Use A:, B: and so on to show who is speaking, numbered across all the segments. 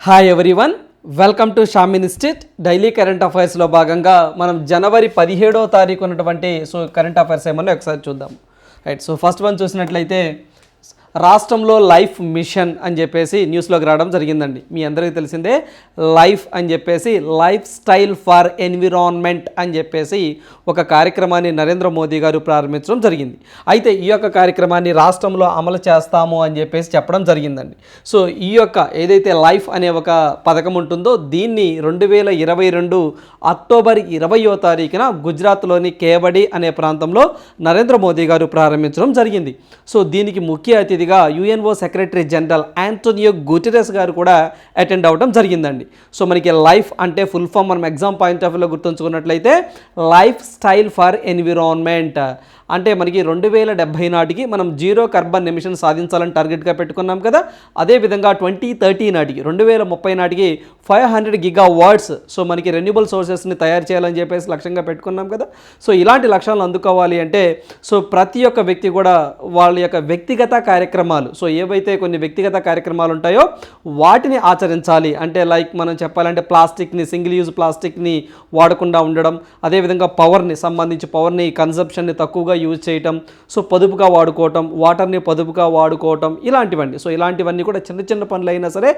A: Hi everyone welcome to Sham institute daily current అఫైర్స్లో భాగంగా మనం జనవరి పదిహేడవ తారీఖు ఉన్నటువంటి సో కరెంట్ అఫైర్స్ ఏమన్నా ఒకసారి చూద్దాం. రైట్ సో ఫస్ట్ వన్ చూసినట్లయితే రాష్ట్రంలో లైఫ్ మిషన్ అని చెప్పేసి న్యూస్లోకి రావడం జరిగిందండి. మీ అందరికీ తెలిసిందే లైఫ్ అని చెప్పేసి లైఫ్ స్టైల్ ఫర్ ఎన్విరాన్మెంట్ అని చెప్పేసి ఒక కార్యక్రమాన్ని నరేంద్ర మోదీ గారు ప్రారంభించడం జరిగింది. అయితే ఈ యొక్క కార్యక్రమాన్ని రాష్ట్రంలో అమలు చేస్తాము అని చెప్పేసి చెప్పడం జరిగిందండి. సో ఈ యొక్క ఏదైతే లైఫ్ అనే ఒక పథకం ఉంటుందో దీన్ని రెండు వేల ఇరవై రెండు అక్టోబర్ ఇరవయో తారీఖున గుజరాత్లోని కేవడి అనే ప్రాంతంలో నరేంద్ర మోదీ గారు ప్రారంభించడం జరిగింది. సో దీనికి ముఖ్య అతిథి ప్రతినిధిగా UNO secretary general Antonio Guterres గారు కూడా అటెండ్ అవ్వడం జరిగిందండి. సో మనకి లైఫ్ అంటే ఫుల్ ఫామ్ మనం ఎగ్జామ్ పాయింట్ ఆఫ్ వ్యూలో గుర్తుంచుకున్నట్లయితే లైఫ్ స్టైల్ ఫర్ ఎన్విరాన్మెంట్. అంటే మనకి రెండు వేల డెబ్బై నాటికి మనం జీరో కార్బన్ ఎమిషన్ సాధించాలని టార్గెట్గా పెట్టుకున్నాం కదా. అదేవిధంగా ట్వంటీ థర్టీ నాటికి రెండు వేల ముప్పై నాటికి five hundred gigawatts so మనకి రెన్యూబుల్ సోర్సెస్ని తయారు చేయాలని చెప్పేసి లక్ష్యంగా పెట్టుకున్నాం కదా. సో ఇలాంటి లక్ష్యాలను అందుకోవాలి అంటే సో ప్రతి ఒక్క వ్యక్తి కూడా వాళ్ళ యొక్క వ్యక్తిగత కార్యక్రమాలు సో ఏవైతే కొన్ని వ్యక్తిగత కార్యక్రమాలు ఉంటాయో వాటిని ఆచరించాలి. అంటే లైక్ మనం చెప్పాలంటే ప్లాస్టిక్ని సింగిల్ యూజ్ ప్లాస్టిక్ని వాడకుండా ఉండడం అదేవిధంగా పవర్ని సంబంధించి పవర్ని కన్సంప్షన్ని తక్కువగా యూజ్ చేయటం సో పొదుపుగా వాడుకోవటం వాటర్ని పొదుపుగా వాడుకోవటం ఇలాంటివన్నీ సో ఇలాంటివన్నీ కూడా చిన్న చిన్న పనులు అయినా సరే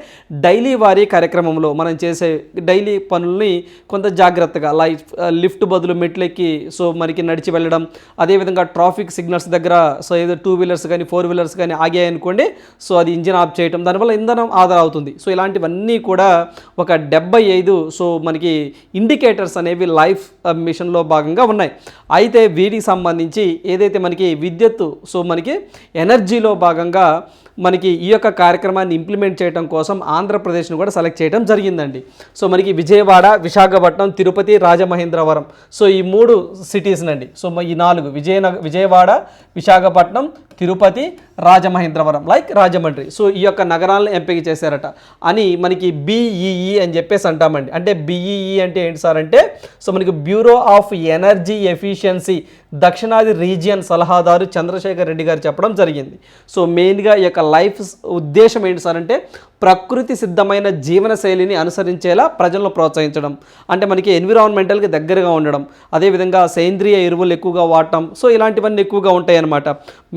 A: డైలీ వారీ కార్యక్రమంలో మనం చేసే డైలీ పనుల్ని కొంత జాగ్రత్తగా లైఫ్ uh, లిఫ్ట్ బదులు మెట్లెక్కి సో మనకి నడిచి వెళ్ళడం అదేవిధంగా ట్రాఫిక్ సిగ్నల్స్ దగ్గర సో ఏదో టూ వీలర్స్ కానీ ఫోర్ వీలర్స్ కానీ ఆగాయనుకోండి సో అది ఇంజిన్ ఆఫ్ చేయటం దానివల్ల ఇంధనం ఆదా అవుతుంది. సో ఇలాంటివన్నీ కూడా ఒక డెబ్బై ఐదు సో మనకి ఇండికేటర్స్ అనేవి లైఫ్ మిషన్లో uh, భాగంగా ఉన్నాయి. అయితే వీటికి సంబంధించి ఏదైతే మనకి విద్యుత్ సో మనకి ఎనర్జీలో భాగంగా మనకి ఈ యొక్క కార్యక్రమాన్ని ఇంప్లిమెంట్ చేయడం కోసం ఆంధ్రప్రదేశ్ను కూడా సెలెక్ట్ చేయడం జరిగిందండి. సో మనకి విజయవాడ విశాఖపట్నం తిరుపతి రాజమహేంద్రవరం. సో ఈ మూడు సిటీస్ నండి. సో ఈ నాలుగు విజయనగ విజయవాడ విశాఖపట్నం తిరుపతి రాజమహేంద్రవరం లైక్ రాజమండ్రి. సో ఈ యొక్క నగరాలను ఎంపిక చేశారట. అని మనకి బీఈఈ అని చెప్పేసి అంటామండి. అంటే బీఈఈ అంటే ఏంటి సార్ అంటే సో మనకి బ్యూరో ఆఫ్ ఎనర్జీ ఎఫిషియన్సీ దక్షిణాది రీజియన్ సలహాదారు చంద్రశేఖర్ రెడ్డి గారు చెప్పడం జరిగింది. సో మెయిన్గా ఈ యొక్క లైఫ్ ఉద్దేశం ఏంటి సార్ అంటే ప్రకృతి సిద్ధమైన జీవన శైలిని అనుసరించేలా ప్రజలను ప్రోత్సహించడం. అంటే మనకి ఎన్విరాన్మెంటల్కి దగ్గరగా ఉండడం. అదేవిధంగా సేంద్రియ ఎరువులు ఎక్కువగా వాడటం. సో ఇలాంటివన్నీ ఎక్కువగా ఉంటాయన్నమాట.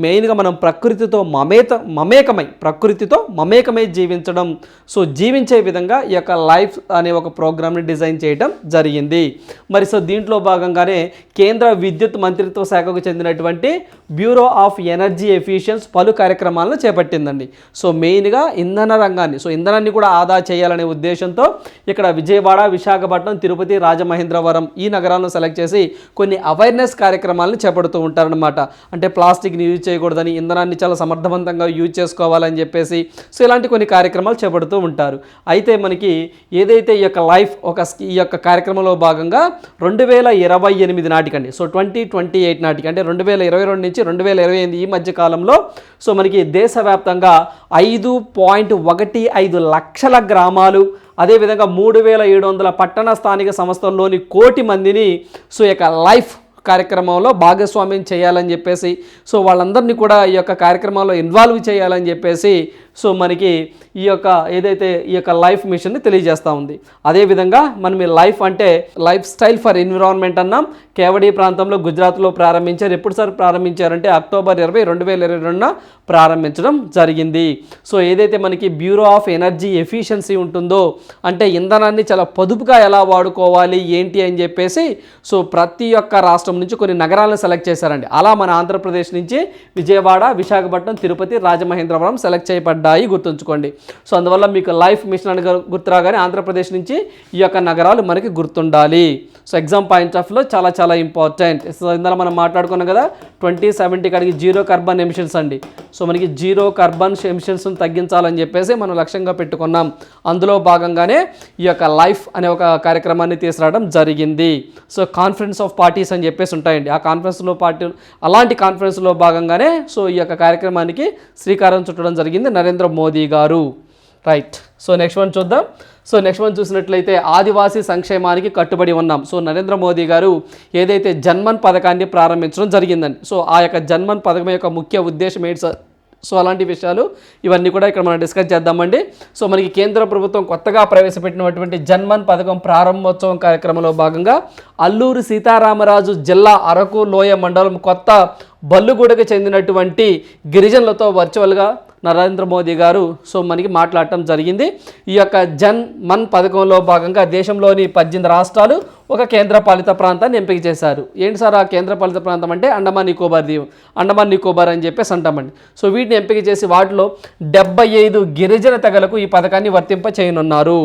A: మెయిన్గా మనం ప్రకృతితో మమేత మమేకమై ప్రకృతితో మమేకమై జీవించడం. సో జీవించే విధంగా ఈ యొక్క లైఫ్ అనే ఒక ప్రోగ్రామ్ని డిజైన్ చేయడం జరిగింది. మరి సో దీంట్లో భాగంగానే కేంద్ర విద్యుత్ మంత్రిత్వ శాఖకు చెందినటువంటి బ్యూరో ఆఫ్ ఎనర్జీ ఎఫిషియన్స్ పలు కార్యక్రమాలను చేపట్టింది. చేపట్టిందండి సో మెయిన్గా ఇంధన రంగాన్ని సో ఇంధనాన్ని కూడా ఆదా చేయాలనే ఉద్దేశంతో ఇక్కడ విజయవాడ విశాఖపట్నం తిరుపతి రాజమహేంద్రవరం ఈ నగరాలను సెలెక్ట్ చేసి కొన్ని అవేర్నెస్ కార్యక్రమాలను చేపడుతూ ఉంటారనమాట అంటే ప్లాస్టిక్ని యూజ్ చేయకూడదని ఇంధనాన్ని చాలా సమర్థవంతంగా యూజ్ చేసుకోవాలని చెప్పేసి సో ఇలాంటి కొన్ని కార్యక్రమాలు చేపడుతూ ఉంటారు. అయితే మనకి ఏదైతే ఈ యొక్క లైఫ్ ఒక ఈ యొక్క కార్యక్రమంలో భాగంగా రెండు వేల ఇరవై ఎనిమిది నాటికండి. సో ట్వంటీ ట్వంటీ ఎయిట్ నాటికి అంటే రెండు వేల ఇరవై రెండు నుంచి రెండు వేల ఇరవై ఎనిమిది ఈ మధ్య కాలంలో సో మనకి దేశవ్యాప్తంగా ఐదు పాయింట్ ఒకటి ఐదు లక్షల గ్రామాలు అదేవిధంగా మూడు వేల ఏడు వందల పట్టణ స్థానిక సంస్థల్లోని కోటి మందిని సో ఈ యొక్క లైఫ్ కార్యక్రమంలో భాగస్వామ్యం చేయాలని చెప్పేసి సో వాళ్ళందరినీ కూడా ఈ యొక్క కార్యక్రమంలో ఇన్వాల్వ్ చేయాలని చెప్పేసి సో మనకి ఈ యొక్క ఏదైతే ఈ యొక్క లైఫ్ మిషన్ని తెలియజేస్తూ ఉంది. అదేవిధంగా మనం ఈ లైఫ్ అంటే లైఫ్ స్టైల్ ఫర్ ఎన్విరాన్మెంట్ అన్నాం. కేవడి ప్రాంతంలో గుజరాత్లో ప్రారంభించారు. ఎప్పుడు సార్ ప్రారంభించారంటే అక్టోబర్ ఇరవై రెండు వేల ఇరవై రెండున ప్రారంభించడం జరిగింది. సో ఏదైతే మనకి బ్యూరో ఆఫ్ ఎనర్జీ ఎఫిషియన్సీ ఉంటుందో అంటే ఇంధనాన్ని చాలా పొదుపుగా ఎలా వాడుకోవాలి ఏంటి అని చెప్పేసి సో ప్రతి ఒక్క రాష్ట్రం నుంచి కొన్ని నగరాలను సెలెక్ట్ చేశారండి. అలా మన ఆంధ్రప్రదేశ్ నుంచి విజయవాడ విశాఖపట్నం తిరుపతి రాజమహేంద్రవరం సెలెక్ట్ పడ్డాయి గుర్తుంచుకోండి. సో అందువల్ల మీకు లైఫ్ మిషన్ అని గుర్తురాగానే ఆంధ్రప్రదేశ్ నుంచి ఈ యొక్క నగరాలు మనకి గుర్తుండాలి. సో ఎగ్జామ్ పాయింట్ ఆఫ్లో చాలా చాలా ఇంపార్టెంట్ సో ఇందులో మనం మాట్లాడుకున్నాం కదా ట్వంటీ సెవెంటీ కాడికి జీరో కార్బన్ ఎమిషన్స్ అండి. సో మనకి జీరో కార్బన్ ఎమిషన్స్ను తగ్గించాలని చెప్పేసి మనం లక్ష్యంగా పెట్టుకున్నాం. అందులో భాగంగానే ఈ యొక్క లైఫ్ అనే ఒక కార్యక్రమాన్ని తీసుకురావడం జరిగింది. సో కాన్ఫరెన్స్ ఆఫ్ పార్టీస్ అని చెప్పేసి ఉంటాయండి. ఆ కాన్ఫరెన్స్లో పార్టీ అలాంటి కాన్ఫరెన్స్లో భాగంగానే సో ఈ యొక్క కార్యక్రమానికి శ్రీకారం చుట్టడం జరిగింది నరేంద్ర మోదీ గారు. రైట్ సో నెక్స్ట్ వన్ చూద్దాం. సో నెక్స్ట్ వన్ చూసినట్లయితే ఆదివాసీ సంక్షేమానికి కట్టుబడి ఉన్నాం. సో నరేంద్ర మోదీ గారు ఏదైతే జన్మన్ పథకాన్ని ప్రారంభించడం జరిగిందండి. సో ఆ యొక్క జన్మన్ పథకం యొక్క ముఖ్య ఉద్దేశం ఏంటి సార్? సో అలాంటి విషయాలు ఇవన్నీ కూడా ఇక్కడ మనం డిస్కస్ చేద్దామండి. సో మనకి కేంద్ర ప్రభుత్వం కొత్తగా ప్రవేశపెట్టినటువంటి జన్మన్ పథకం ప్రారంభోత్సవం కార్యక్రమంలో భాగంగా అల్లూరు సీతారామరాజు జిల్లా అరకు లోయ మండలం కొత్త బల్లుగూడకు చెందినటువంటి గిరిజనులతో వర్చువల్గా నరేంద్ర మోదీ గారు సో మనకి మాట్లాడటం జరిగింది. ఈ యొక్క జన్ మన్ పథకంలో భాగంగా దేశంలోని పద్దెనిమిది రాష్ట్రాలు ఒక కేంద్రపాలిత ప్రాంతాన్ని ఎంపిక చేశారు. ఏంటి సార్ ఆ కేంద్రపాలిత ప్రాంతం అంటే అండమాన్ నికోబార్ దీవు. అండమాన్ నికోబార్ అని చెప్పేసి అంటామండి. సో వీటిని ఎంపిక చేసి వాటిలో డెబ్బై ఐదు గిరిజన తెగలకు ఈ పథకాన్ని వర్తింప చేయనున్నారు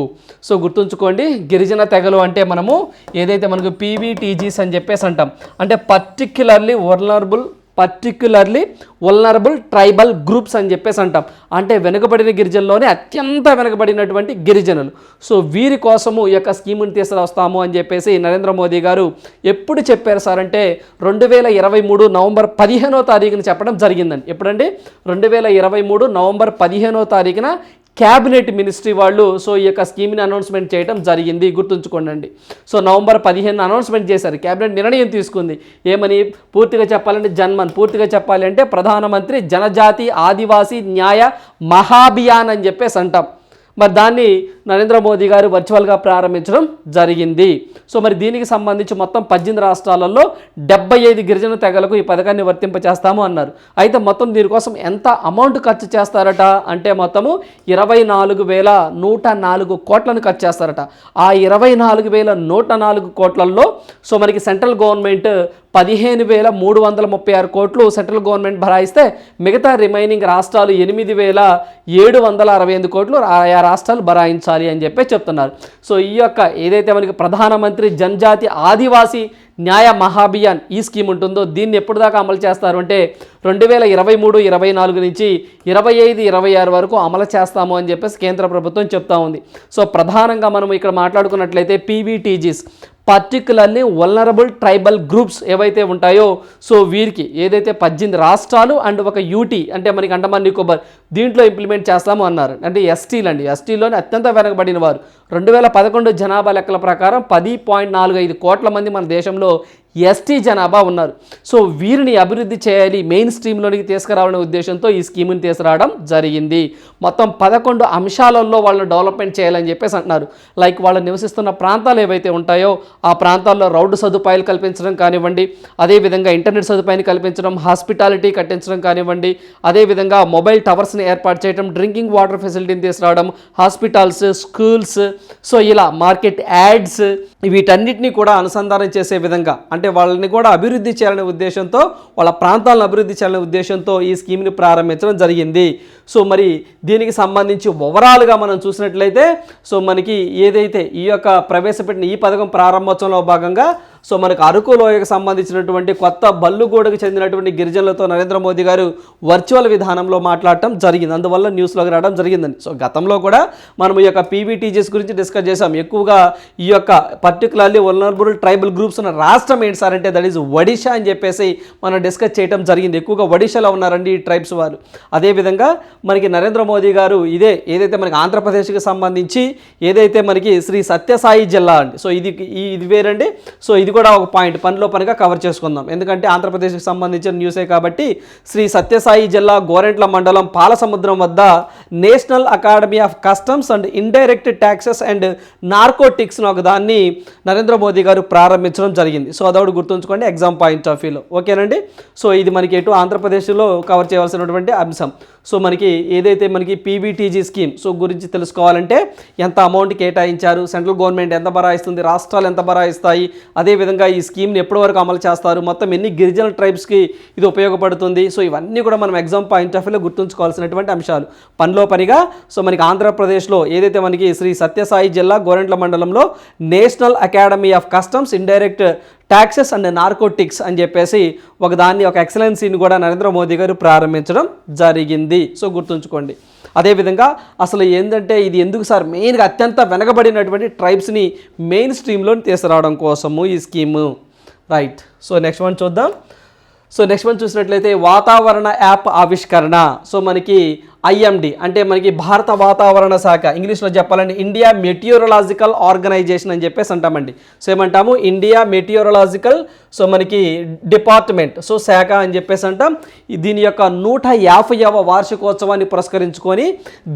A: సో గుర్తుంచుకోండి గిరిజన తెగలు అంటే మనము ఏదైతే మనకు పీవీటీజీస్ అని చెప్పేసి అంటాం. అంటే particularly vulnerable particularly vulnerable tribal groups అని చెప్పేసి అంటాం. అంటే వెనుకబడిన గిరిజనులోనే అత్యంత వెనుకబడినటువంటి గిరిజనులు. సో వీరి కోసము ఈ యొక్క స్కీముని తీసుకొస్తాము అని చెప్పేసి నరేంద్ర మోదీ గారు ఎప్పుడు చెప్పారు సార్ అంటే రెండు వేల ఇరవై మూడు నవంబర్ పదిహేనో తారీఖున చెప్పడం జరిగిందండి ఎప్పుడండి? రెండు వేల ఇరవై మూడు నవంబర్ పదిహేనో తారీఖున క్యాబినెట్ మినిస్ట్రీ వాళ్ళు సో ఈ యొక్క స్కీమ్ని అనౌన్స్మెంట్ చేయడం జరిగింది. గుర్తుంచుకోండి సో నవంబర్ పదిహేను అనౌన్స్మెంట్ చేశారు. క్యాబినెట్ నిర్ణయం తీసుకుంది. ఏమని? పూర్తిగా చెప్పాలంటే జన్మన్. పూర్తిగా చెప్పాలి అంటే ప్రధానమంత్రి జనజాతి ఆదివాసీ న్యాయ మహాభియాన్ అని చెప్పేసి అంటాం. మరి దాన్ని నరేంద్ర మోదీ గారు వర్చువల్గా ప్రారంభించడం జరిగింది. సో మరి దీనికి సంబంధించి మొత్తం పద్దెనిమిది రాష్ట్రాలలో డెబ్బై ఐదు గిరిజన తెగలకు ఈ పథకాన్ని వర్తింపచేస్తాము అన్నారు. అయితే మొత్తం దీనికోసం ఎంత అమౌంట్ ఖర్చు చేస్తారట? అంటే మొత్తము ఇరవై నాలుగు వేల నూట నాలుగు కోట్లను ఖర్చు చేస్తారట. ఆ ఇరవై నాలుగు వేల నూట నాలుగు కోట్లలో సో మనకి సెంట్రల్ గవర్నమెంట్ పదిహేను వేల మూడు వందల ముప్పై ఆరు కోట్లు సెంట్రల్ గవర్నమెంట్ భరాయిస్తే మిగతా రిమైనింగ్ రాష్ట్రాలు ఎనిమిది వేల ఏడు వందల అరవై ఎనిమిది కోట్లు ఆయా రాష్ట్రాలు భరాయించాలి అని చెప్పి చెప్తున్నారు. సో ఈ యొక్క ఏదైతే మనకి ప్రధానమంత్రి జనజాతి ఆదివాసీ న్యాయ మహాభియాన్ ఈ స్కీమ్ ఉంటుందో దీన్ని ఎప్పుడు దాకా అమలు చేస్తారు అంటే రెండు వేల ఇరవై మూడు ఇరవై నాలుగు నుంచి ఇరవై ఐదు ఇరవై ఆరు వరకు అమలు చేస్తాము అని చెప్పేసి కేంద్ర ప్రభుత్వం చెప్తా ఉంది. సో ప్రధానంగా మనం ఇక్కడ మాట్లాడుకున్నట్లయితే PVTGs particularly vulnerable tribal groups ఏవైతే ఉంటాయో సో వీరికి ఏదైతే పద్దెనిమిది రాష్ట్రాలు అండ్ ఒక యూటీ అంటే మనకి అండమాన్ నికోబార్ దీంట్లో ఇంప్లిమెంట్ చేస్తాము అన్నారు. అంటే ఎస్టీలు అండి ఎస్టీలోనే అత్యంత వెనకబడిన వారు. రెండు వేల పదకొండు జనాభా లెక్కల ప్రకారం పది పాయింట్ నాలుగు ఐదు కోట్ల మంది మన దేశంలో ఎస్టీ జనాభా ఉన్నారు. సో వీరిని అభివృద్ధి చేయాలి మెయిన్ స్ట్రీమ్లోనికి తీసుకురావాలనే ఉద్దేశంతో ఈ స్కీమ్ని తీసుకురావడం జరిగింది. మొత్తం పదకొండు అంశాలలో వాళ్ళని డెవలప్మెంట్ చేయాలని చెప్పేసి అంటున్నారు. లైక్ వాళ్ళు నివసిస్తున్న ప్రాంతాలు ఏవైతే ఉంటాయో ఆ ప్రాంతాల్లో రౌడ్ సదుపాయాలు కల్పించడం కానివ్వండి అదేవిధంగా ఇంటర్నెట్ సదుపాయాన్ని కల్పించడం హాస్పిటాలిటీ కట్టించడం కానివ్వండి అదేవిధంగా మొబైల్ టవర్స్ని ఏర్పాటు చేయడం డ్రింకింగ్ వాటర్ ఫెసిలిటీని తీసుకురావడం హాస్పిటల్స్ స్కూల్స్ సో ఇలా మార్కెట్ యాడ్స్ వీటన్నిటిని కూడా అనుసంధానం చేసే విధంగా అంటే వాళ్ళని కూడా అభివృద్ధి చేయాలనే ఉద్దేశంతో వాళ్ళ ప్రాంతాలను అభివృద్ధి చేయాలనే ఉద్దేశంతో ఈ స్కీమ్ని ప్రారంభించడం జరిగింది. సో మరి దీనికి సంబంధించి ఓవరాల్గా మనం చూసినట్లయితే సో మనకి ఏదైతే ఈ యొక్క ప్రవేశపెట్టిన ఈ పథకం ప్రారంభోత్సవంలో భాగంగా సో మనకు అరకు లోయకు సంబంధించినటువంటి కొత్త బల్లుగూడకు చెందినటువంటి గిరిజనులతో నరేంద్ర మోదీ గారు వర్చువల్ విధానంలో మాట్లాడటం జరిగింది. అందువల్ల న్యూస్లోకి రావడం జరిగిందండి సో గతంలో కూడా మనం ఈ యొక్క పీవీటీజీస్ గురించి డిస్కస్ చేసాం ఎక్కువగా ఈ యొక్క పర్టికులర్లీ వల్నరబుల్ ట్రైబల్ గ్రూప్స్ ఉన్న రాష్ట్రం ఏంటి సార్ అంటే దట్ ఈజ్ ఒడిషా అని చెప్పేసి మనం డిస్కస్ చేయడం జరిగింది. ఎక్కువగా ఒడిషాలో ఉన్నారండి ఈ ట్రైబ్స్ వారు. అదేవిధంగా మనకి నరేంద్ర మోదీ గారు ఇదే ఏదైతే మనకి ఆంధ్రప్రదేశ్కి సంబంధించి ఏదైతే మనకి శ్రీ సత్యసాయి జిల్లా అండి. సో ఇది ఈ- ఇది వేరండి. సో ఇది కూడా ఒక పాయింట్. పనిలో పనిగా కవర్ చేసుకుందాం. ఎందుకంటే ఆంధ్రప్రదేశ్కి సంబంధించిన న్యూసే కాబట్టి శ్రీ సత్యసాయి జిల్లా గోరెంట్ల మండలం పాలసముద్రం వద్ద national academy of customs and indirect taxes and narcotics ఒక దాన్ని నరేంద్ర మోదీ గారు ప్రారంభించడం జరిగింది. సో అదొకటి గుర్తుంచుకోండి ఎగ్జామ్ పాయింట్ ఆఫ్ వ్యూలో ఓకేనండి? సో ఇది మనకి ఎటు ఆంధ్రప్రదేశ్లో కవర్ చేయవలసినటువంటి అంశం. సో మనకి ఏదైతే మనకి పీబీటీజీ స్కీమ్ సో గురించి తెలుసుకోవాలంటే ఎంత అమౌంట్ కేటాయించారు సెంట్రల్ గవర్నమెంట్ ఎంత బరాయిస్తుంది రాష్ట్రాలు ఎంత బరాయిస్తాయి అదేవిధంగా ఈ స్కీమ్ని ఎప్పటి వరకు అమలు చేస్తారు మొత్తం ఎన్ని గిరిజన ట్రైబ్స్కి ఇది ఉపయోగపడుతుంది సో ఇవన్నీ కూడా మనం ఎగ్జామ్ పాయింట్ ఆఫ్ వ్యూలో గుర్తుంచుకోవాల్సినటువంటి అంశాలు. పనిలో పనిగా సో మనకి ఆంధ్రప్రదేశ్లో ఏదైతే మనకి శ్రీ సత్యసాయి జిల్లా గోరెంట్ల మండలంలో national academy of customs indirect taxes and narcotics అని చెప్పేసి ఒక దాన్ని ఒక ఎక్సలెన్సీని కూడా నరేంద్ర మోదీ గారు ప్రారంభించడం జరిగింది. సో గుర్తుంచుకోండి. అదేవిధంగా అసలు ఏంటంటే ఇది ఎందుకు సార్? మెయిన్గా అత్యంత వెనకబడినటువంటి ట్రైబ్స్ని మెయిన్ స్ట్రీమ్లో తీసుకురావడం కోసము ఈ scheme right so next one చూద్దాం. సో నెక్స్ట్ వన్ చూసినట్లయితే వాతావరణ యాప్ ఆవిష్కరణ. సో మనకి ఐఎండి అంటే మనకి భారత వాతావరణ శాఖ. ఇంగ్లీష్లో చెప్పాలంటే ఇండియా మెటియోరలాజికల్ ఆర్గనైజేషన్ అని చెప్పేసి అంటామండి. సో ఏమంటాము? ఇండియా మెటియోరలాజికల్ సో మనకి డిపార్ట్మెంట్ సో శాఖ అని చెప్పేసి అంటాం. దీని యొక్క నూట యాభైవ వార్షికోత్సవాన్ని పురస్కరించుకొని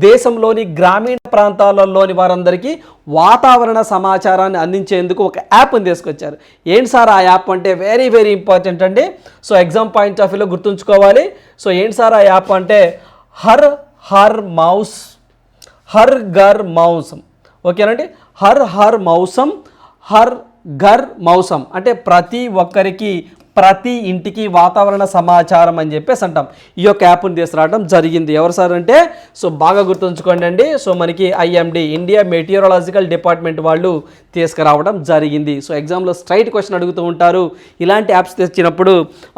A: దేశంలోని గ్రామీణ ప్రాంతాలలోని వారందరికీ వాతావరణ సమాచారాన్ని అందించేందుకు ఒక యాప్ని తీసుకొచ్చారు. ఏంటి సార్ ఆ యాప్ అంటే? వెరీ వెరీ ఇంపార్టెంట్ అండి. సో ఎగ్జామ్ పాయింట్ ఆఫ్ వ్యూలో గుర్తుంచుకోవాలి. సో ఏంటి సార్ ఆ యాప్ అంటే? హర్ హర్ మౌస్ హర్ గర్ మౌసం. ఓకేనండి హర్ హర్ మౌసం హర్ గర్ మౌసం. అంటే ప్రతి ఒక్కరికి ప్రతి ఇంటికి వాతావరణ సమాచారం అని చెప్పేసి అంటాం. ఈ యొక్క యాప్ని తీసుకురావడం జరిగింది. ఎవరు సార్ అంటే? సో బాగా గుర్తుంచుకోండి అండి. సో మనకి ఐఎండి ఇండియా మెటీరియలాజికల్ డిపార్ట్మెంట్ వాళ్ళు తీసుకురావడం జరిగింది. సో ఎగ్జామ్లో స్ట్రైట్ క్వశ్చన్ అడుగుతూ ఉంటారు. ఇలాంటి యాప్స్ తెచ్చినప్పుడు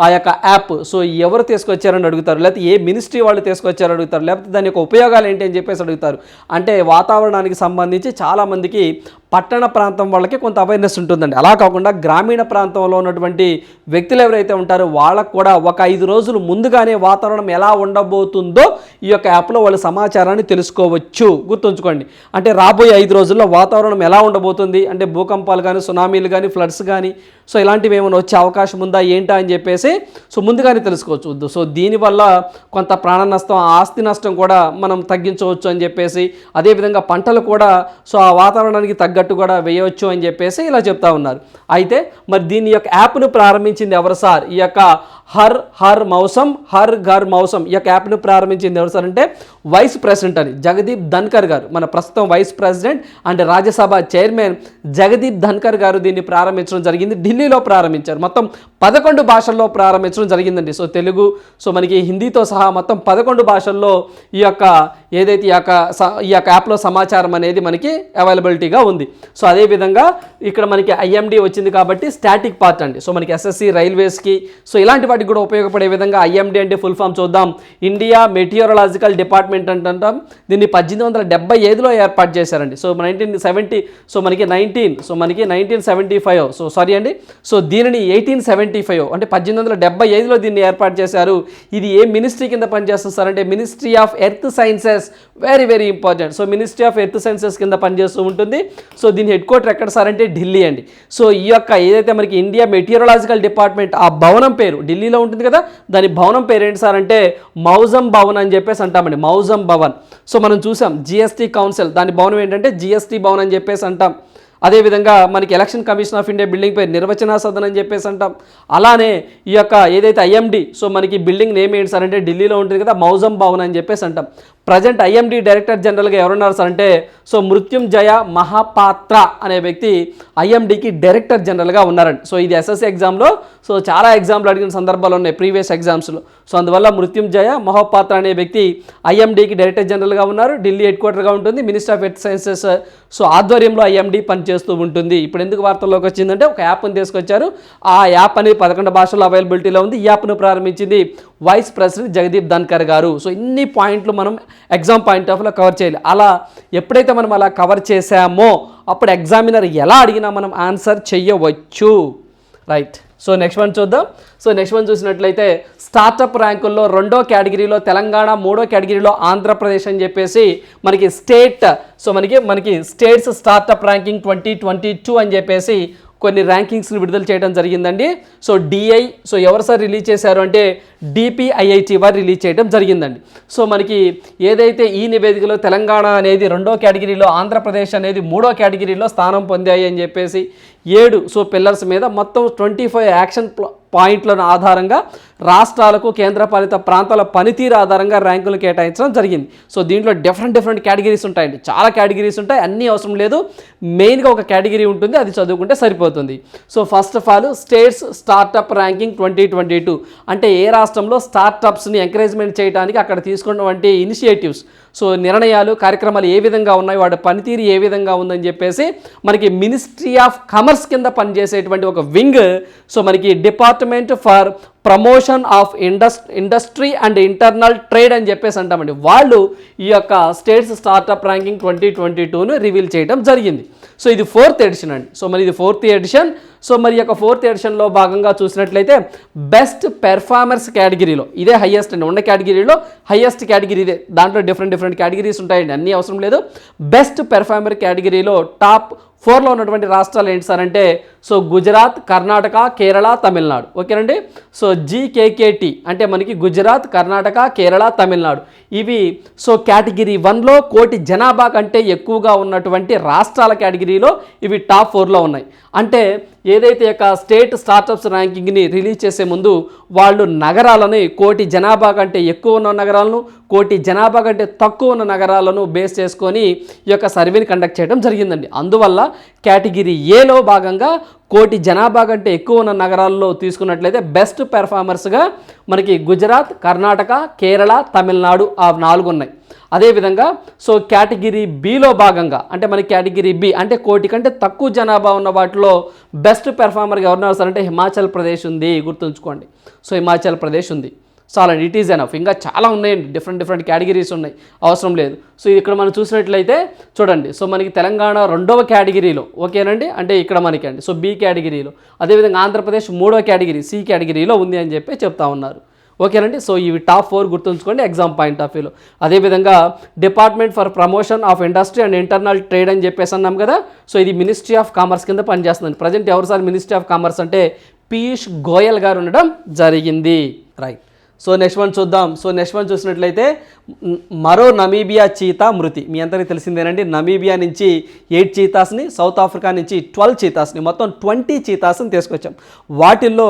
A: ఆ యొక్క యాప్ సో ఎవరు తీసుకొచ్చారని అడుగుతారు? లేకపోతే ఏ మినిస్ట్రీ వాళ్ళు తీసుకొచ్చారని అడుగుతారు? లేకపోతే దాని యొక్క ఉపయోగాలు ఏంటి అని చెప్పేసి అడుగుతారు. అంటే వాతావరణానికి సంబంధించి చాలామందికి పట్టణ ప్రాంతం వాళ్ళకి కొంత అవేర్నెస్ ఉంటుందండి. అలా కాకుండా గ్రామీణ ప్రాంతంలో ఉన్నటువంటి వ్యక్తులు ఎవరైతే ఉంటారో వాళ్ళకు కూడా ఒక ఐదు రోజులు ముందుగానే వాతావరణం ఎలా ఉండబోతుందో ఈ యొక్క యాప్లో వాళ్ళ సమాచారాన్ని తెలుసుకోవచ్చు. గుర్తుంచుకోండి. అంటే రాబోయే ఐదు రోజుల్లో వాతావరణం ఎలా ఉండబోతుంది? అంటే భూకంపాలు కానీ సునామీలు కానీ ఫ్లడ్స్ కానీ సో ఇలాంటివి ఏమైనా వచ్చే అవకాశం ఉందా ఏంటా అని చెప్పేసి సో ముందుగానే తెలుసుకోవచ్చు. సో దీనివల్ల కొంత ప్రాణ నష్టం ఆస్తి నష్టం కూడా మనం తగ్గించవచ్చు అని చెప్పేసి అదేవిధంగా పంటలు కూడా సో ఆ వాతావరణానికి తగ్గట్టు కూడా వేయవచ్చు అని చెప్పేసి ఇలా చెప్తా ఉన్నారు. అయితే మరి దీని యొక్క యాప్ను ప్రారంభించింది ఎవరు సార్? ఈ యొక్క హర్ హర్ మౌసం హర్ ఘర్ మౌసం ఈ యొక్క యాప్ను ప్రారంభించింది ఎవరు సార్ అంటే వైస్ ప్రెసిడెంట్ అని జగదీప్ ధన్కర్ గారు. మన ప్రస్తుతం vice president and Rajya Sabha chairman Jagdeep Dhankhar గారు దీన్ని ప్రారంభించడం జరిగింది. ఢిల్లీలో ప్రారంభించారు. మొత్తం పదకొండు భాషల్లో ప్రారంభించడం జరిగిందండి. సో తెలుగు సో మనకి హిందీతో సహా మొత్తం పదకొండు భాషల్లో ఈ యొక్క ఏదైతే ఈ యొక్క ఈ యొక్క యాప్లో సమాచారం అనేది మనకి అవైలబిలిటీగా ఉంది. సో అదేవిధంగా ఇక్కడ మనకి ఐఎండి వచ్చింది కాబట్టి స్టాటిక్ పార్ట్ అండి. సో మనకి ఎస్ఎస్సి రైల్వేస్కి సో ఇలాంటి వాటికి కూడా ఉపయోగపడే విధంగా ఐఎండి అంటే ఫుల్ ఫామ్ చూద్దాం. ఇండియా మెటీరియలాజికల్ డిపార్ట్మెంట్ అంటుంటాం దీన్ని పద్దెనిమిది వందల డెబ్బై ఐదులో ఏర్పాటు చేశారండి. సో నైన్టీన్ సెవెంటీ సో మనకి నైన్టీన్ సో మనకి nineteen seventy five so sorry అండి. సో దీనిని ఎయిటీన్ సెవెంటీ ఫైవ్ అంటే పద్దెనిమిది వందల డెబ్బై ఐదులో దీన్ని ఏర్పాటు చేశారు. ఇది ఏ మినిస్ట్రీ కింద పనిచేస్తుంది సార్? అంటే ministry of earth sciences. Very very important so ministry of earth sciences కింద పనిచేస్తూ ఉంటుంది. సో దీని హెడ్ క్వార్టర్ ఎక్కడ సార్ అంటే ఢిల్లీ అండి. సో ఈ యొక్క ఏదైతే మనకి ఇండియా మెటీరియలాజికల్ డిపార్ట్మెంట్ ఆ భవనం పేరు ఢిల్లీలో ఉంటుంది కదా దాని భవనం పేరు ఏంటి సార్ అంటే మౌజం భవన్ అని చెప్పేసి అంటామండి. మౌజం భవన్. సో మనం చూసాం జిఎస్టీ కౌన్సిల్. దాని భవనం ఏంటంటే జిఎస్టీ భవన్ అని చెప్పేసి అంటాం. అదేవిధంగా మనకి election commission of India building పై నిర్వచన సదన్ అని చెప్పేసి అంటాం. అలానే ఈ యొక్క ఏదైతే ఐఎండి సో మనకి బిల్డింగ్ నేమ్ ఏంటి సార్ అంటే ఢిల్లీలో ఉంటుంది కదా మౌజం భవన్ అని చెప్పేసి అంటాం. ప్రజెంట్ ఐఎండి డైరెక్టర్ జనరల్గా ఎవరున్నారు సార్ అంటే సో మృత్యుంజయ మహాపాత్ర అనే వ్యక్తి ఐఎండికి డైరెక్టర్ జనరల్గా ఉన్నారండి. సో ఇది ఎస్ఎస్సి ఎగ్జామ్లో సో చాలా ఎగ్జామ్లు అడిగిన సందర్భాలు ఉన్నాయి ప్రీవియస్ ఎగ్జామ్స్లో. సో అందువల్ల మృత్యుంజయ మహాపాత్ర అనే వ్యక్తి ఐఎండికి డైరెక్టర్ జనరల్గా ఉన్నారు ఢిల్లీ హెడ్ క్వార్టర్గా ఉంటుంది minister of health sciences so ఆధ్వర్యంలో ఐఎండి పనిచేస్తూ ఉంటుంది. ఇప్పుడు ఎందుకు వార్తల్లోకి వచ్చిందంటే ఒక యాప్ని తీసుకొచ్చారు. ఆ యాప్ అనేది పదకొండు భాషల్లో అవైలబిలిటీలో ఉంది. ఈ యాప్ను ప్రారంభించింది వైస్ ప్రెసిడెంట్ జగదీప్ ధన్కర్ గారు. సో ఇన్ని పాయింట్లు మనం ఎగ్జామ్ పాయింట్ ఆఫ్లో కవర్ చేయాలి. అలా ఎప్పుడైతే మనం అలా కవర్ చేసామో అప్పుడు ఎగ్జామినర్ ఎలా అడిగినా మనం ఆన్సర్ చెయ్యవచ్చు. రైట్. సో నెక్స్ట్ వన్ చూద్దాం. సో నెక్స్ట్ వన్ చూసినట్లయితే స్టార్టప్ ర్యాంకుల్లో రెండో కేటగిరీలో తెలంగాణ మూడో కేటగిరీలో ఆంధ్రప్రదేశ్ అని చెప్పేసి మనకి స్టేట్ సో మనకి మనకి states startup ranking twenty twenty two అని చెప్పేసి కొన్ని ర్యాంకింగ్స్ని విడుదల చేయడం జరిగిందండి. సో డిఐ సో ఎవరు సార్ రిలీజ్ చేశారు అంటే డిపిఐఐటి వారు రిలీజ్ చేయడం జరిగిందండి. సో మనకి ఏదైతే ఈ నివేదికలో తెలంగాణ అనేది రెండో కేటగిరీలో ఆంధ్రప్రదేశ్ అనేది మూడో కేటగిరీలో స్థానం పొందాయి అని చెప్పేసి ఏడు సో పిల్లర్స్ మీద మొత్తం ట్వంటీ ఫైవ్ యాక్షన్ పాయింట్లను ఆధారంగా రాష్ట్రాలకు కేంద్రపాలిత ప్రాంతాల పనితీరు ఆధారంగా ర్యాంకులు కేటాయించడం జరిగింది. సో దీంట్లో డిఫరెంట్ డిఫరెంట్ కేటగిరీస్ ఉంటాయండి. చాలా కేటగిరీస్ ఉంటాయి. అన్నీ అవసరం లేదు. మెయిన్గా ఒక కేటగిరీ ఉంటుంది. అది చదువుకుంటే సరిపోతుంది. So first of all states startup ranking twenty twenty two. అంటే ఏ రాష్ట్రంలో స్టార్టప్స్ని ఎంకరేజ్మెంట్ చేయడానికి అక్కడ తీసుకున్నటువంటి ఇనిషియేటివ్స్. సో నిర్ణయాలు కార్యక్రమాలు ఏ విధంగా ఉన్నాయి వాటి పనితీరు ఏ విధంగా ఉందని చెప్పేసి మనకి మినిస్ట్రీ ఆఫ్ కమర్స్ కింద పనిచేసేటువంటి ఒక వింగ్. సో మనకి department for promotion of indus industry and internal trade అని చెప్పేసి అంటామండి. వాళ్ళు ఈ యొక్క states startup ranking twenty twenty టూను reveal చేయడం జరిగింది. సో ఇది ఫోర్త్ ఎడిషన్ అండి. సో మరి ఇది ఫోర్త్ ఎడిషన్. సో మరి యొక్క ఫోర్త్ ఎడిషన్లో భాగంగా చూసినట్లయితే బెస్ట్ పెర్ఫార్మర్స్ కేటగిరీలో ఇదే హయ్యెస్ట్ అండి. ఉన్న కేటగిరీలో హయ్యెస్ట్ కేటగిరీ ఇదే. దాంట్లో డిఫరెంట్ డిఫరెంట్ కేటగిరీస్ ఉంటాయండి. అన్నీ అవసరం లేదు. బెస్ట్ పెర్ఫార్మర్ కేటగిరీలో టాప్ ఫోర్లో ఉన్నటువంటి రాష్ట్రాలు ఏంటి సార్ అంటే సో గుజరాత్ కర్ణాటక కేరళ తమిళనాడు. ఓకేనండి? సో జీకేకేటీ అంటే మనకి గుజరాత్ కర్ణాటక కేరళ తమిళనాడు. ఇవి సో కేటగిరీ వన్లో కోటి జనాభా కంటే ఎక్కువగా ఉన్నటువంటి రాష్ట్రాల కేటగిరీలో ఇవి టాప్ ఫోర్లో ఉన్నాయి. అంటే ఏదైతే యొక్క స్టేట్ స్టార్టప్స్ ర్యాంకింగ్ని రిలీజ్ చేసే ముందు వాళ్ళు నగరాలని కోటి జనాభా కంటే ఎక్కువ ఉన్న నగరాలను కోటి జనాభా కంటే తక్కువ ఉన్న నగరాలను బేస్ చేసుకొని ఈ యొక్క సర్వేని కండక్ట్ చేయడం జరిగిందండి. అందువల్ల కేటగిరీ ఏలో భాగంగా కోటి జనాభా కంటే ఎక్కువ ఉన్న నగరాల్లో తీసుకున్నట్లయితే బెస్ట్ పెర్ఫార్మర్స్గా మనకి గుజరాత్ కర్ణాటక కేరళ తమిళనాడు ఆ నాలుగు ఉన్నాయి. అదేవిధంగా సో కేటగిరీ బిలో భాగంగా అంటే మన కేటగిరీ బి అంటే కోటి కంటే తక్కువ జనాభా ఉన్న వాటిలో బెస్ట్ పెర్ఫార్మర్గా ఎవరున్నారు సార్ అంటే హిమాచల్ ప్రదేశ్ ఉంది గుర్తుంచుకోండి. సో హిమాచల్ ప్రదేశ్ ఉంది. చాలా ఇట్ ఈజ్ ఎనఫ్ ఇంకా చాలా ఉన్నాయండి. డిఫరెంట్ డిఫరెంట్ కేటగిరీస్ ఉన్నాయి. అవసరం లేదు. సో ఇక్కడ మనం చూసినట్లయితే చూడండి. సో మనకి తెలంగాణ రెండవ కేటగిరీలో ఓకేనండి? అంటే ఇక్కడ మనకి అండి సో బి కేటగిరీలో. అదేవిధంగా ఆంధ్రప్రదేశ్ మూడవ కేటగిరీ సి కేటగిరీలో ఉంది అని చెప్పి చెప్తా ఉన్నారు. ఓకేనండి? సో ఇవి టాప్ ఫోర్ గుర్తుంచుకోండి ఎగ్జామ్ పాయింట్ ఆఫ్ వ్యూలో అదేవిధంగా department for promotion of industry and internal trade అని చెప్పేసి అన్నాం కదా? సో ఇది మినిస్ట్రీ ఆఫ్ కామర్స్ కింద పనిచేస్తుంది ప్రజెంట్ ఎవరు సార్ మినిస్ట్రీ ఆఫ్ కామర్స్ అంటే పీయూష్ గోయల్ గారు ఉండడం జరిగింది. రైట్ సో నెక్స్ట్ వన్ చూద్దాం. సో నెక్స్ట్ వన్ చూసినట్లయితే మరో నమీబియా చీతా మృతి. మీ అందరికీ తెలిసిందేనండి నమీబియా నుంచి ఎయిట్ చీతాస్ని సౌత్ ఆఫ్రికా నుంచి ట్వెల్వ్ చీతాస్ని మొత్తం ట్వంటీ చీతాస్ని తీసుకొచ్చాం. వాటిల్లో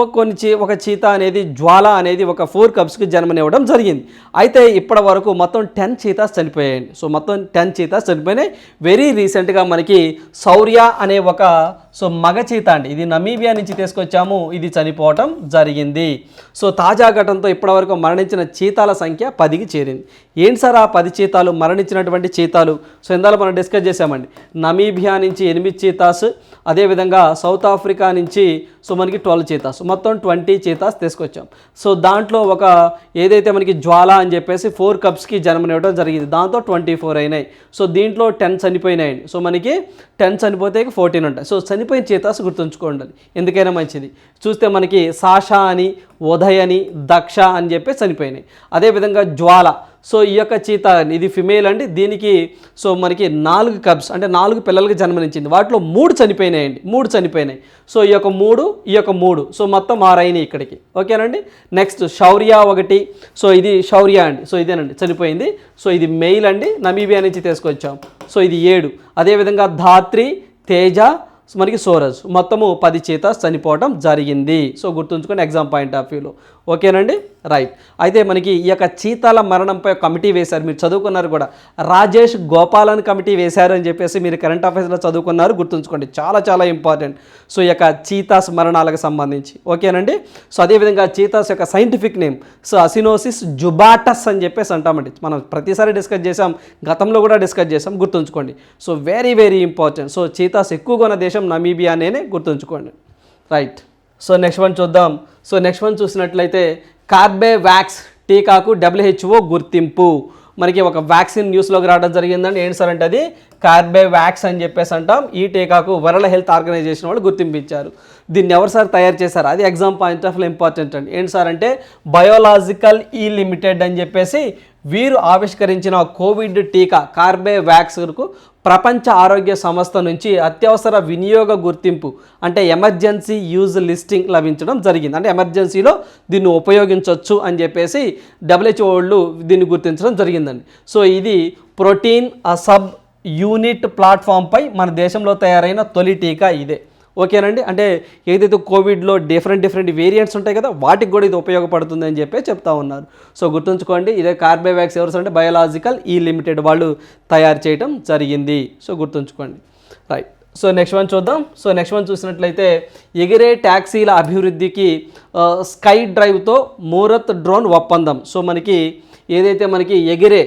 A: ఒక కొన్ని చీ ఒక చీతా అనేది జ్వాల అనేది ఒక ఫోర్ కప్స్కి జన్మనివ్వడం జరిగింది. అయితే ఇప్పటి వరకు మొత్తం టెన్ చీతాస్ చనిపోయాయండి. సో మొత్తం టెన్ చీతాస్ చనిపోయినాయి. వెరీ రీసెంట్గా మనకి శౌర్య అనే ఒక సో మగ చీత అండి. ఇది నమీబియా నుంచి తీసుకొచ్చాము. ఇది చనిపోవటం జరిగింది. సో తాజా ఘటనతో ఇప్పటివరకు మరణించిన చీతాల సంఖ్య పదికి చేరింది. ఏంటి సార్ ఆ పది చీతాలు? మరణించినటువంటి చీతాలు? సో ఇందాలో మనం డిస్కస్ చేసామండి నమీబియా నుంచి ఎనిమిది చీతాస్ అదేవిధంగా సౌత్ ఆఫ్రికా నుంచి సో మనకి ట్వెల్వ్ చీతాస్. మొత్తం ట్వంటీ చీతాస్ తీసుకొచ్చాం. సో దాంట్లో ఒక ఏదైతే మనకి జ్వాల అని చెప్పేసి ఫోర్ కప్స్కి జన్మనివ్వడం జరిగింది. దాంతో ట్వంటీ ఫోర్ అయినాయి. సో దీంట్లో టెన్ చనిపోయినాయండి. సో మనకి టెన్ చనిపోతే ఫోర్టీన్ ఉంటాయి. సో చనిపోయిన చీతాస్ గుర్తుంచుకోండి. ఎందుకైనా మంచిది. చూస్తే మనకి సాషా అని ఉదయ్ అని దక్ష అని చెప్పి చనిపోయినాయి. అదేవిధంగా జ్వాల. సో ఈ యొక్క చీత ఇది ఫిమేల్ అండి. దీనికి సో మనకి నాలుగు కబ్స్ అంటే నాలుగు పిల్లలకి జన్మనిచ్చింది. వాటిలో మూడు చనిపోయినాయండి. మూడు చనిపోయినాయి. సో ఈ యొక్క మూడు ఈ యొక్క మూడు. సో మొత్తం ఆరైనాయి ఇక్కడికి. ఓకేనండి? నెక్స్ట్ శౌర్య ఒకటి. సో ఇది శౌర్య అండి. సో ఇదేనండి చనిపోయింది. సో ఇది మెయిల్ అండి. నమీబియా నుంచి తీసుకొచ్చాం. సో ఇది ఏడు. అదేవిధంగా ధాత్రి తేజ మనకి సోరజ్. మొత్తము పది చీత చనిపోవడం జరిగింది. సో గుర్తుంచుకొని ఎగ్జామ్ పాయింట్ ఆఫ్ వ్యూలో ఓకేనండి? రైట్. అయితే మనకి ఈ యొక్క చీతాల మరణంపై కమిటీ వేశారు. మీరు చదువుకున్నారు కూడా. రాజేష్ గోపాలన్ కమిటీ వేశారు అని చెప్పేసి మీరు కరెంట్ అఫైర్స్లో చదువుకున్నారు. గుర్తుంచుకోండి. చాలా చాలా ఇంపార్టెంట్. సో ఈ యొక్క చీతాస్ మరణాలకు సంబంధించి. ఓకేనండి? సో అదేవిధంగా చీతాస్ యొక్క scientific name so Acinonyx jubatus అని చెప్పేసి అంటామండి. మనం ప్రతిసారి డిస్కస్ చేసాం గతంలో కూడా డిస్కస్ చేసాం గుర్తుంచుకోండి. So very very important. So cheetahs ఎక్కువగా ఉన్న దేశం నమీబియా అనేనే గుర్తుంచుకోండి. రైట్. సో నెక్స్ట్ వన్ చూద్దాం. సో నెక్స్ట్ వన్ చూసినట్లయితే కార్బేవాక్స్ టీకాకు డబ్ల్యూహెచ్ఓ గుర్తింపు. మనకి ఒక వ్యాక్సిన్ న్యూస్లోకి రావడం జరిగిందండి. ఏంటి సార్ అంటే అది? కార్బేవాక్స్ అని చెప్పేసి అంటాం. ఈ టీకాకు వరల్డ్ హెల్త్ ఆర్గనైజేషన్ వాళ్ళు గుర్తింపించారు. దీన్ని ఎవరు సార్ తయారు చేశారు? అది ఎగ్జామ్ పాయింట్ ఆఫ్ ఇంపార్టెంట్ అండి. ఏంటి సార్ అంటే బయోలాజికల్ ఈ లిమిటెడ్ అని చెప్పేసి వీరు ఆవిష్కరించిన కోవిడ్ టీకా కార్బేవ్యాక్స్కు ప్రపంచ ఆరోగ్య సంస్థ నుంచి అత్యవసర వినియోగ గుర్తింపు అంటే ఎమర్జెన్సీ యూజ్ లిస్టింగ్ లభించడం జరిగింది. అంటే ఎమర్జెన్సీలో దీన్ని ఉపయోగించవచ్చు అని చెప్పేసి డబ్ల్యూహెచ్ఓ వాళ్ళు దీన్ని గుర్తించడం జరిగిందండి. సో ఇది ప్రోటీన్ సబ్ యూనిట్ ప్లాట్ఫామ్పై మన దేశంలో తయారైన తొలి టీకా ఇదే. ఓకేనండి? అంటే ఏదైతే కోవిడ్లో డిఫరెంట్ డిఫరెంట్ వేరియంట్స్ ఉంటాయి కదా వాటికి కూడా ఇది ఉపయోగపడుతుంది అని చెప్పి చెప్తా ఉన్నారు. సో గుర్తుంచుకోండి ఇదే కార్బేవాక్స్ ఎవరు అంటే బయోలాజికల్ ఈ లిమిటెడ్ వాళ్ళు తయారు చేయడం జరిగింది. సో గుర్తుంచుకోండి. రైట్. సో నెక్స్ట్ వన్ చూద్దాం. సో నెక్స్ట్ వన్ చూసినట్లయితే ఎగిరే ట్యాక్సీల అభివృద్ధికి స్కై డ్రైవ్తో మూరత్ డ్రోన్ ఒప్పందం. సో మనకి ఏదైతే మనకి ఎగిరే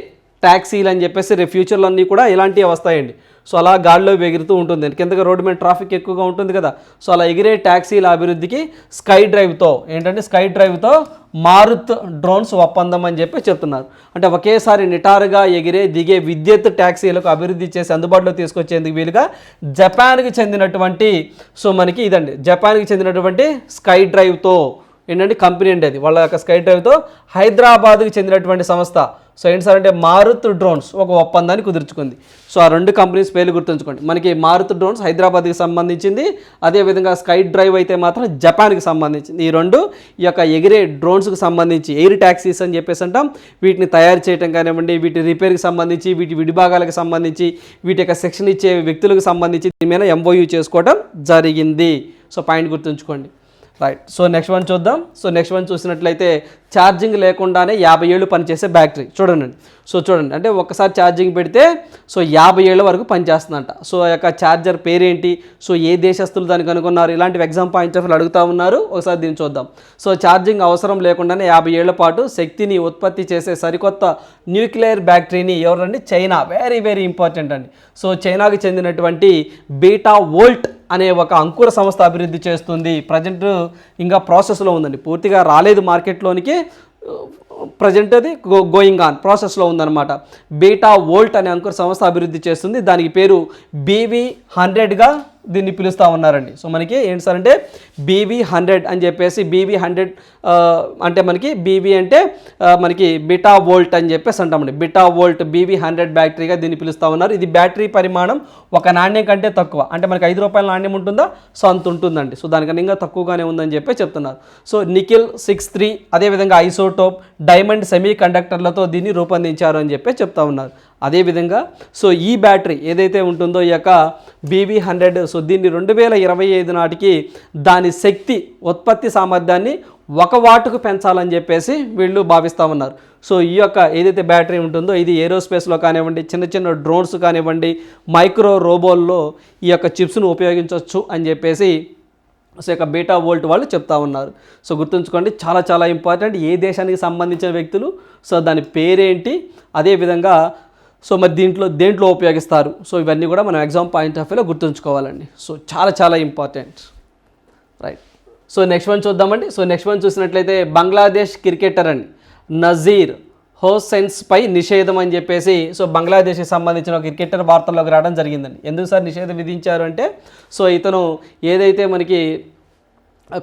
A: ట్యాక్సీలు అని చెప్పేసి రేపు ఫ్యూచర్లో అన్నీ కూడా ఇలాంటివి వస్తాయండి. సో అలా గాడిలో ఎగురుతూ ఉంటుంది. కిందకి రోడ్డు మీద ట్రాఫిక్ ఎక్కువగా ఉంటుంది కదా. సో అలా ఎగిరే ట్యాక్సీల అభివృద్ధికి స్కై డ్రైవ్తో ఏంటంటే స్కై డ్రైవ్తో మారుత్ డ్రోన్స్ ఒప్పందం అని చెప్పి చెప్తున్నారు. అంటే ఒకేసారి నిటారుగా ఎగిరే దిగే విద్యుత్ ట్యాక్సీలకు అభివృద్ధి చేసి అందుబాటులో తీసుకొచ్చేందుకు వీలుగా జపాన్కి చెందినటువంటి సో మనకి ఇదండి. జపాన్కి చెందినటువంటి స్కై డ్రైవ్తో ఏంటంటే కంపెనీ అండి అది. వాళ్ళ యొక్క స్కై డ్రైవ్తో హైదరాబాద్కి చెందినటువంటి సంస్థ. సో ఏంటి సార్ అంటే మారుత్ డ్రోన్స్ ఒక ఒప్పందాన్ని కుదుర్చుకుంది. సో ఆ రెండు కంపెనీస్ పేర్లు గుర్తుంచుకోండి. మనకి మారుత్ డ్రోన్స్ హైదరాబాద్కి సంబంధించింది. అదేవిధంగా స్కై డ్రైవ్ అయితే మాత్రం జపాన్కి సంబంధించింది. ఈ రెండు ఈ యొక్క ఎగిరే డ్రోన్స్కి సంబంధించి ఎయిర్ ట్యాక్సీస్ అని చెప్పేసి అంటాం. వీటిని తయారు చేయడం కానివ్వండి వీటి రిపేర్కి సంబంధించి వీటి విడిభాగాలకు సంబంధించి వీటి యొక్క సెక్షన్ ఇచ్చే వ్యక్తులకు సంబంధించి దీని మీద ఎంఓయూ చేసుకోవడం జరిగింది. సో పాయింట్ గుర్తుంచుకోండి. రైట్ సో నెక్స్ట్ వన్ చూద్దాం. సో నెక్స్ట్ వన్ చూసినట్లయితే ఛార్జింగ్ లేకుండానే యాభై ఏళ్ళు పనిచేసే బ్యాటరీ చూడండి. సో చూడండి. అంటే ఒక్కసారి ఛార్జింగ్ పెడితే సో యాభై ఏళ్ళ వరకు పనిచేస్తుందంట. సో ఆ యొక్క ఛార్జర్ పేరేంటి? సో ఏ దేశస్తులు దాన్ని కనుగొన్నారు ఇలాంటివి ఎగ్జామ్ పాయింట్ ఆఫ్ అడుగుతా ఉన్నారు. ఒకసారి దీన్ని చూద్దాం. సో ఛార్జింగ్ అవసరం లేకుండానే యాభై ఏళ్ళ పాటు శక్తిని ఉత్పత్తి చేసే సరికొత్త న్యూక్లియర్ బ్యాటరీని ఎవరండి? చైనా. వెరీ వెరీ ఇంపార్టెంట్ అండి. సో చైనాకి చెందినటువంటి బీటా వోల్ట్ అనే ఒక అంకుర సంస్థ అభివృద్ధి చేస్తుంది. ప్రజెంట్ ఇంకా ప్రాసెస్లో ఉందండి. పూర్తిగా రాలేదు మార్కెట్లోనికి. ప్రజెంట్ అది గో గోయింగ్ ఆన్ ప్రాసెస్లో ఉందన్నమాట. బీటా వోల్ట్ అనే అంకుర సంస్థ అభివృద్ధి చేస్తుంది. దానికి పేరు బీవీ హండ్రెడ్గా దీన్ని పిలుస్తూ ఉన్నారండి. సో మనకి ఏంటి సార్ అంటే బీవీ హండ్రెడ్ అని చెప్పేసి బీవీ హండ్రెడ్ అంటే మనకి బీవీ అంటే మనకి బిటా వోల్ట్ అని చెప్పేసి అంటామండి. బిటా వోల్ట్ బీవీ హండ్రెడ్ బ్యాటరీగా దీన్ని పిలుస్తూ ఉన్నారు. ఇది బ్యాటరీ పరిమాణం ఒక నాణ్యం కంటే తక్కువ. అంటే మనకి ఐదు రూపాయల నాణ్యం ఉంటుందా? సో అంత ఉంటుందండి. సో దానికన్నా ఇంకా తక్కువగానే ఉందని చెప్పి చెప్తున్నారు. సో నికిల్ సిక్స్ త్రీ అదేవిధంగా ఐసోటోప్ డైమండ్ సెమీ కండక్టర్లతో దీన్ని రూపొందించారు అని చెప్పి చెప్తా ఉన్నారు. అదేవిధంగా సో ఈ బ్యాటరీ ఏదైతే ఉంటుందో ఈ యొక్క బీవీ హండ్రెడ్ సో దీన్ని రెండు వేల ఇరవై ఐదు నాటికి దాని శక్తి ఉత్పత్తి సామర్థ్యాన్ని ఒక వాటుకు పెంచాలని చెప్పేసి వీళ్ళు భావిస్తూ ఉన్నారు. సో ఈ యొక్క ఏదైతే బ్యాటరీ ఉంటుందో ఇది ఏరోస్పేస్లో కానివ్వండి చిన్న చిన్న డ్రోన్స్ కానివ్వండి మైక్రో రోబోల్లో ఈ యొక్క చిప్స్ను ఉపయోగించవచ్చు అని చెప్పేసి సో యొక్క బీటా వోల్ట్ వాళ్ళు చెప్తా ఉన్నారు. సో గుర్తుంచుకోండి చాలా చాలా ఇంపార్టెంట్ ఏ దేశానికి సంబంధించిన వ్యక్తులు సో దాని పేరేంటి అదేవిధంగా సో మరి దీంట్లో దేంట్లో ఉపయోగిస్తారు? సో ఇవన్నీ కూడా మనం ఎగ్జామ్ పాయింట్ ఆఫ్ వ్యూలో గుర్తుంచుకోవాలండి. సో చాలా చాలా important right so next one చూద్దామండి. సో నెక్స్ట్ వన్ చూసినట్లయితే బంగ్లాదేశ్ క్రికెటర్ అండి. నజీర్ హోసెన్స్ పై నిషేధం అని చెప్పేసి సో బంగ్లాదేశ్కి సంబంధించిన ఒక క్రికెటర్ వార్తల్లోకి రావడం జరిగిందండి. ఎందుకు సార్ నిషేధం విధించారు అంటే సో ఇతను ఏదైతే మనకి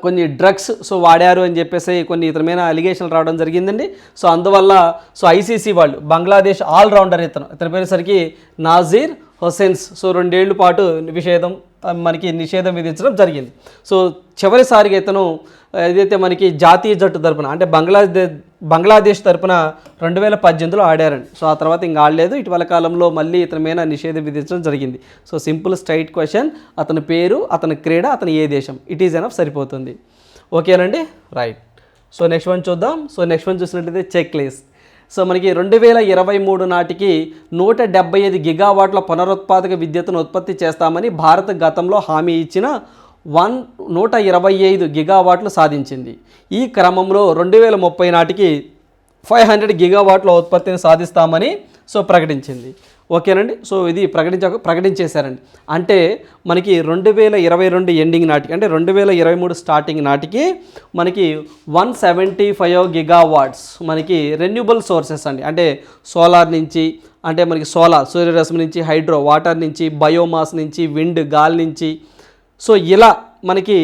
A: కొన్ని డ్రగ్స్ సో వాడారు అని చెప్పేసి కొన్ని ఇతరమైన మీద అలిగేషన్లు రావడం జరిగిందండి. సో అందువల్ల సో ఐసీసీ వాళ్ళు బంగ్లాదేశ్ ఆల్రౌండర్ ఇతను ఇతని పేరుసరికి నాజీర్ హుస్సేన్స్. సో రెండేళ్ళ పాటు నిషేధం మనకి నిషేధం విధించడం జరిగింది. సో చివరిసారిగా ఇతను ఏదైతే మనకి జాతీయ జట్టు తరపున అంటే బంగ్లాదేశ్ బంగ్లాదేశ్ తరపున రెండు వేల పద్దెనిమిదిలో ఆడారండి సో ఆ తర్వాత ఇంకా ఆడలేదు. ఇటీవల కాలంలో మళ్ళీ ఇతని మీద నిషేధం విధించడం జరిగింది. So simple straight question. అతని పేరు అతని క్రీడ అతని ఏ దేశం? ఇట్ ఈజ్ ఎనఫ్ సరిపోతుంది. ఓకేనండి? రైట్. సో నెక్స్ట్ వన్ చూద్దాం. సో నెక్స్ట్ వన్ చూసినట్లయితే చెక్ లిస్ట్. సో మనకి రెండు వేల ఇరవై మూడు నాటికి నూట డెబ్బై ఐదు గిగావాట్ల పునరుత్పాదక విద్యుత్తును ఉత్పత్తి చేస్తామని భారత్ గతంలో హామీ ఇచ్చిన వన్ నూట ఇరవై ఐదు గిగావాట్లు సాధించింది. ఈ క్రమంలో రెండు వేల ముప్పై నాటికి ఫైవ్ హండ్రెడ్ గిగావాట్ల ఉత్పత్తిని సాధిస్తామని సో ప్రకటించింది. ఓకేనండి? సో ఇది ప్రకటించ ప్రకటించేశారండి. అంటే మనకి రెండు వేల ఇరవై రెండు ఎండింగ్ నాటికి అంటే రెండు వేల ఇరవై మూడు స్టార్టింగ్ నాటికి మనకి వన్ సెవెంటీ ఫైవ్ గిగావాట్స్ మనకి రెన్యూబుల్ సోర్సెస్ అండి. అంటే సోలార్ నుంచి అంటే మనకి సోలార్ సూర్యరశ్మి నుంచి హైడ్రో వాటర్ నుంచి బయోమాస్ నుంచి విండ్ గాలి నుంచి సో ఇలా మనకి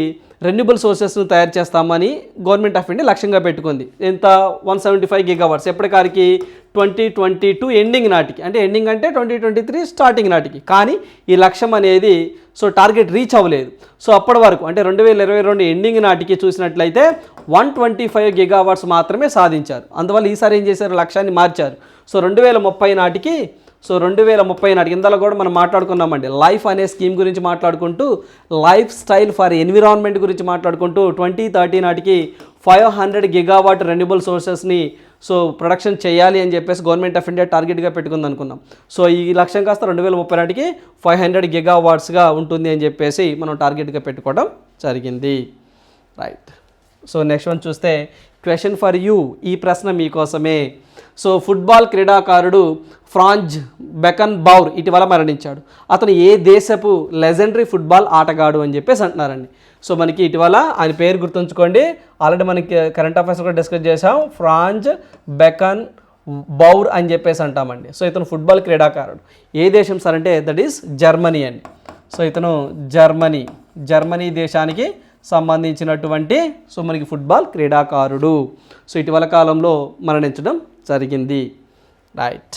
A: రెన్యూబుల్ సోర్సెస్ను తయారు చేస్తామని గవర్నమెంట్ ఆఫ్ ఇండియా లక్ష్యంగా పెట్టుకుంది. ఎంత వన్ సెవెంటీ ఫైవ్ గిగావర్స్ ఎప్పటికారికి ట్వంటీ ట్వంటీ టూ ఎండింగ్ నాటికి అంటే ఎండింగ్ అంటే ట్వంటీ ట్వంటీ త్రీ స్టార్టింగ్ నాటికి. కానీ ఈ లక్ష్యం అనేది సో టార్గెట్ రీచ్ అవ్వలేదు. సో అప్పటి వరకు అంటే రెండు వేల ఇరవై రెండు ఎండింగ్ నాటికి చూసినట్లయితే వన్ ట్వంటీ ఫైవ్ గిగావర్స్ మాత్రమే సాధించారు. అందువల్ల ఈసారి ఏం చేశారు? లక్ష్యాన్ని మార్చారు. సో రెండు వేల ముప్పై నాటికి సో రెండు వేల ముప్పై నాటికి ఇందులో కూడా మనం మాట్లాడుకున్నామండి. లైఫ్ అనే స్కీమ్ గురించి మాట్లాడుకుంటూ లైఫ్ స్టైల్ ఫర్ ఎన్విరాన్మెంట్ గురించి మాట్లాడుకుంటూ ట్వంటీ థర్టీ నాటికి ఫైవ్ హండ్రెడ్ గిగావాట్ రెన్యూబుల్ సోర్సెస్ని సో ప్రొడక్షన్ చేయాలి అని చెప్పేసి గవర్నమెంట్ ఆఫ్ ఇండియా టార్గెట్గా పెట్టుకుంది అనుకున్నాం. సో ఈ లక్ష్యం కాస్త రెండు వేల ముప్పై నాటికి ఫైవ్ హండ్రెడ్ గిగావాట్స్గా ఉంటుంది అని చెప్పేసి మనం టార్గెట్గా పెట్టుకోవడం జరిగింది. రైట్. సో నెక్స్ట్ వన్ చూస్తే క్వశ్చన్ ఫర్ యూ. ఈ ప్రశ్న మీకోసమే. సో ఫుట్బాల్ క్రీడాకారుడు ఫ్రాంజ్ బెకన్ బౌర్ ఇటీవల మరణించాడు. అతను ఏ దేశపు లెజెండరీ ఫుట్బాల్ ఆటగాడు అని చెప్పేసి అంటున్నారండి. సో మనకి ఇటీవల ఆయన పేరు గుర్తుంచుకోండి. ఆల్రెడీ మనకి కరెంట్ అఫైర్స్ కూడా డిస్కస్ చేసాం ఫ్రాంజ్ బెకన్ బౌర్ అని చెప్పేసి అంటామండి. సో ఇతను ఫుట్బాల్ క్రీడాకారుడు. ఏ దేశం సార్ అంటే దట్ ఈస్ జర్మనీ అండి. సో ఇతను జర్మనీ జర్మనీ దేశానికి సంబంధించినటువంటి సో మనకి ఫుట్బాల్ క్రీడాకారుడు. సో ఇటీవల కాలంలో మరణించడం జరిగింది. రైట్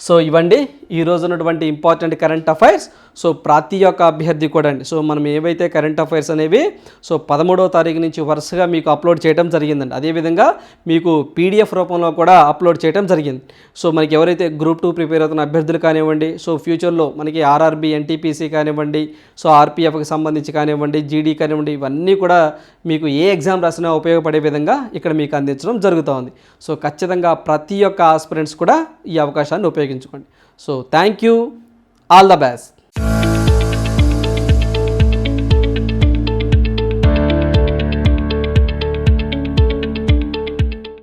A: సో ఇవ్వండి. ఈ ఉన్నటువంటి ఇంపార్టెంట్ కరెంట్ అఫైర్స్ సో ప్రతి ఒక్క అభ్యర్థి కూడా అండి. సో మనం ఏవైతే కరెంట్ అఫైర్స్ అనేవి సో పదమూడవ తారీఖు నుంచి వరుసగా మీకు అప్లోడ్ చేయడం జరిగిందండి. అదేవిధంగా మీకు పీడిఎఫ్ రూపంలో కూడా అప్లోడ్ చేయడం జరిగింది. సో మనకి ఎవరైతే గ్రూప్ టూ ప్రిపేర్ అవుతున్న అభ్యర్థులు కానివ్వండి సో ఫ్యూచర్లో మనకి ఆర్ఆర్బి ఎన్టీపీసీ కానివ్వండి సో ఆర్పీఎఫ్కి సంబంధించి కానివ్వండి జీడీ కానివ్వండి ఇవన్నీ కూడా మీకు ఏ ఎగ్జామ్ రాసినా ఉపయోగపడే విధంగా ఇక్కడ మీకు అందించడం జరుగుతోంది. సో ఖచ్చితంగా ప్రతి ఒక్క ఆస్పిరెంట్స్ కూడా ఈ అవకాశాన్ని ఉపయోగించుకోండి. So thank you all the best